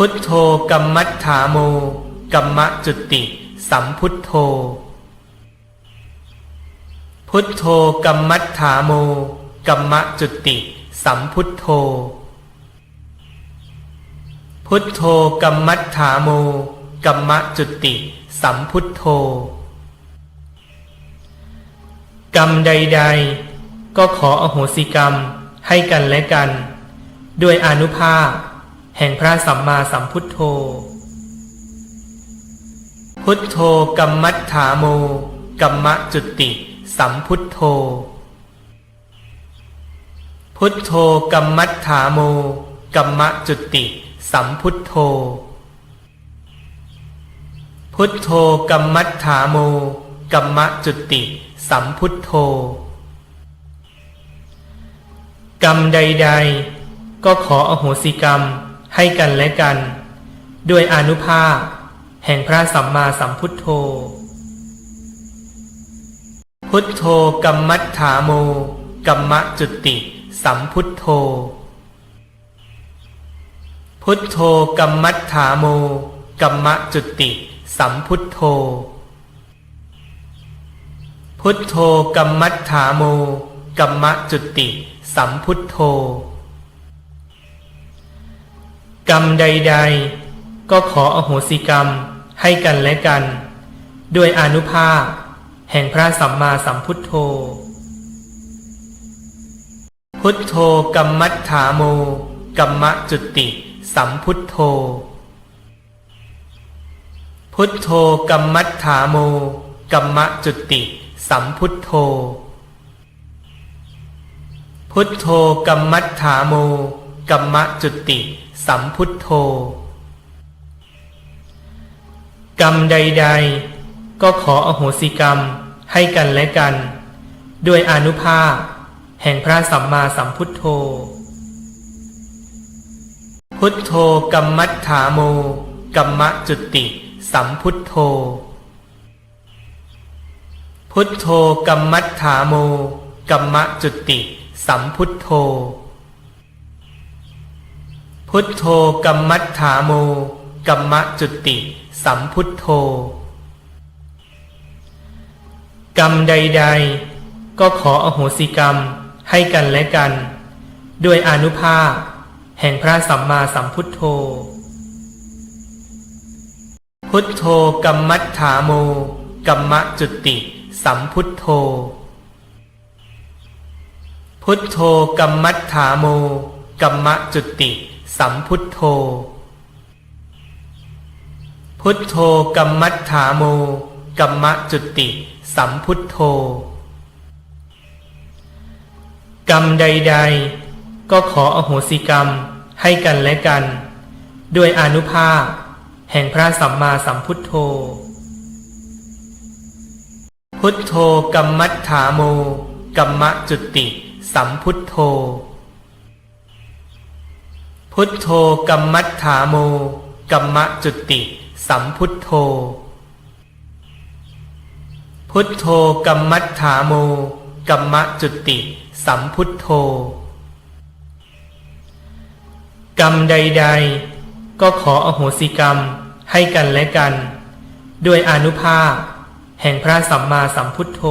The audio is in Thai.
พุทโธกัมมัฏฐาโมกัมมะจุติ สัมพุทโธ พุทโธกัมมัฏฐาโมกัมมะจุติ สัมพุทโธ พุทโธกัมมัฏฐาโมกัมมะจุติ สัมพุทโธ กรรมใด ๆ ก็ขออโหสิกรรมให้กันและกัน ด้วยอนุภาพ แห่งพระสัมมาสัมพุทโธ พุทโธกัมมัฏฐาโมกัมมะจุติสัมพุทโธ พุทโธกัมมัฏฐาโมกัมมะจุติ สัมพุทโธ พุทโธกัมมัฏฐาโมกัมมะจุติ สัมพุทโธ กรรมใด ๆ ก็ขออโหสิกรรม ให้กันและกัน ด้วยอนุภาพ แห่งพระสัมมาสัมพุทโธ พุทโธกัมมัฏฐาโมกัมมะจุติ สัมพุทโธ พุทโธกัมมัฏฐาโมกัมมะจุติ สัมพุทโธ พุทโธกัมมัฏฐาโมกัมมะจุติ สัมพุทโธ กรรมใด ๆ ก็ขออโหสิกรรมให้กันและกัน ด้วยอนุภาพ แห่งพระสัมมาสัมพุทโธ พุทโธกัมมัฏฐาโมกัมมะจุติสัมพุทโธ พุทโธกัมมัฏฐาโมกัมมะจุติ สัมพุทโธ พุทโธกัมมัฏฐาโมกัมมะจุติ สัมพุทโธ กรรมใด ๆ ก็ขออโหสิกรรมให้กันและกัน ด้วยอนุภาพ แห่งพระสัมมาสัมพุทโธ พุทโธกัมมัฏฐาโมกัมมะจุติ สัมพุทโธ พุทโธกัมมัฏฐาโมกัมมะจุติ สัมพุทโธ พุทโธกัมมัฏฐาโมกัมมะจุติ สัมพุทโธ กรรมใด ๆ ก็ขออโหสิกรรมให้กันและกัน ด้วยอนุภาพ แห่งพระสัมมาสัมพุทโธ พุทโธกัมมัฏฐาโมกัมมะจุติ สัมพุทโธ พุทโธกัมมัฏฐาโมกัมมะจุติ สัมพุทโธ พุทโธกัมมัฏฐาโมกัมมะจุติ สัมพุทโธ กรรมใด ๆ ก็ขออโหสิกรรมให้กันและกัน ด้วยอนุภาพ แห่งพระสัมมาสัมพุทโธ พุทโธกัมมัฏฐาโมกัมมะจุติ สัมพุทโธ พุทโธกัมมัฏฐาโมกัมมะจุติ สัมพุทโธ พุทโธกัมมัฏฐาโมกัมมะจุติ สัมพุทโธ กรรมใด ๆ ก็ขออโหสิกรรมให้กันและกัน ด้วยอนุภาพ แห่งพระสัมมาสัมพุทโธ